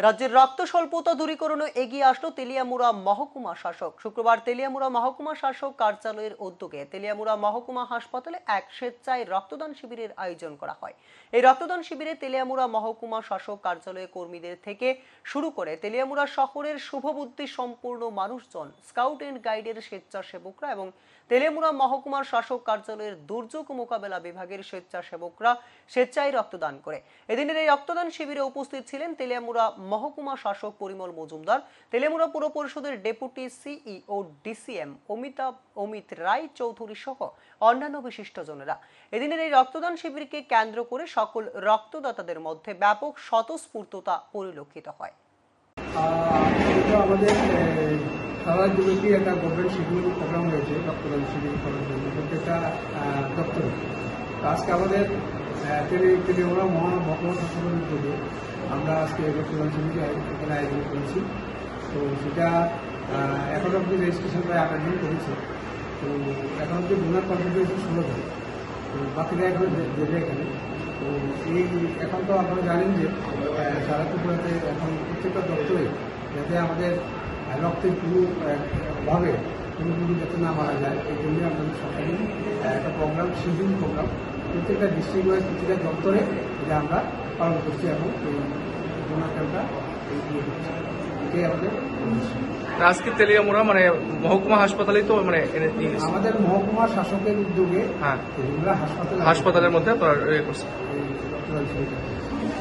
রাজ্যের রক্ত স্বল্পতা দূরীকরণে এগিয়ে আসলো তেলিয়ামুড়া মহকুমা শাসক। শুক্রবার তেলিয়ামুড়া মহকুমা শাসক কার্যালয়ের উদ্যোগে তেলিয়ামুড়া মহকুমা হাসপাতালে এক স্বেচ্ছায় রক্তদান শিবিরের আয়োজন করা হয়। এই রক্তদান শিবিরে তেলিয়ামুড়া মহকুমা শাসক কার্যালয়ে কর্মীদের থেকে শুরু করে তেলিয়ামুড়া শহরের শুভবুদ্ধি সম্পূর্ণ মানুষজন, স্কাউট এন্ড গাইডের স্বেচ্ছাসেবকরা এবং তেলেমুড়া মহকুমার শাসক কার্যালয়ের দুর্যোগ মোকাবেলা বিভাগের স্বেচ্ছাসেবকরা স্বেচ্ছায় রক্তদান করে। এদিনের এই রক্তদান শিবিরে উপস্থিত ছিলেন তেলিয়ামুড়া মহকুমা শাসক পরিমল মজুমদার, তেলেমুড়া পুর পরিষদের deputy CEO DCM Amitabha Amit Roy Chowdhury সহ অন্যান্য বিশিষ্টজনেরা এদিনের এই রক্তদান শিবিরকে কেন্দ্র করে সকল রক্তদাতাদের মধ্যে ব্যাপক স্বতঃস্ফূর্ততা পরিলক্ষিত হয়। আমাদের সারা একটা গভর্নমেন্ট প্রোগ্রাম রয়েছে রক্তদান শিবির করার জন্য প্রত্যেকটা আজকে আমাদের তেলেগুড়া মহা মহকুমা শাসনের উদ্যোগে আমরা আজকে শিবির আয়োজন- এখানে আয়োজন করেছি। তো সেটা এখন অব্দি রেজিস্ট্রেশন প্রায় আঠাশ দিন করেছে তো এখন অব্দি ডোনার কনসেন্ট্রেশন ষোলো জন। তো বাকিরা এখন দেবে এখানে। তো এই এখন তো আপনারা জানেন যে সারা এখন প্রত্যেকটা দপ্তরে যাতে আমাদের রক্তের পুরো আহ, ভাবে কোনো রুগী যাতে না মারা যায় এই জন্য আমাদের সরকারি একটা প্রোগ্রাম শিডিউল প্রোগ্রাম প্রত্যেকটা ডিস্ট্রিক্ট ওয়াইজ প্রত্যেকটা দপ্তরে এটা আমরা পালন করছি এবং এটাই আমাদের আজকে তেলিয়ামুড়া মানে মহকুমা হাসপাতালেই তো মানে এনে- আমাদের মহকুমা শাসকের উদ্যোগে হ্যাঁ। হাসপাতাল হাসপাতালের মধ্যে আপনার করছে।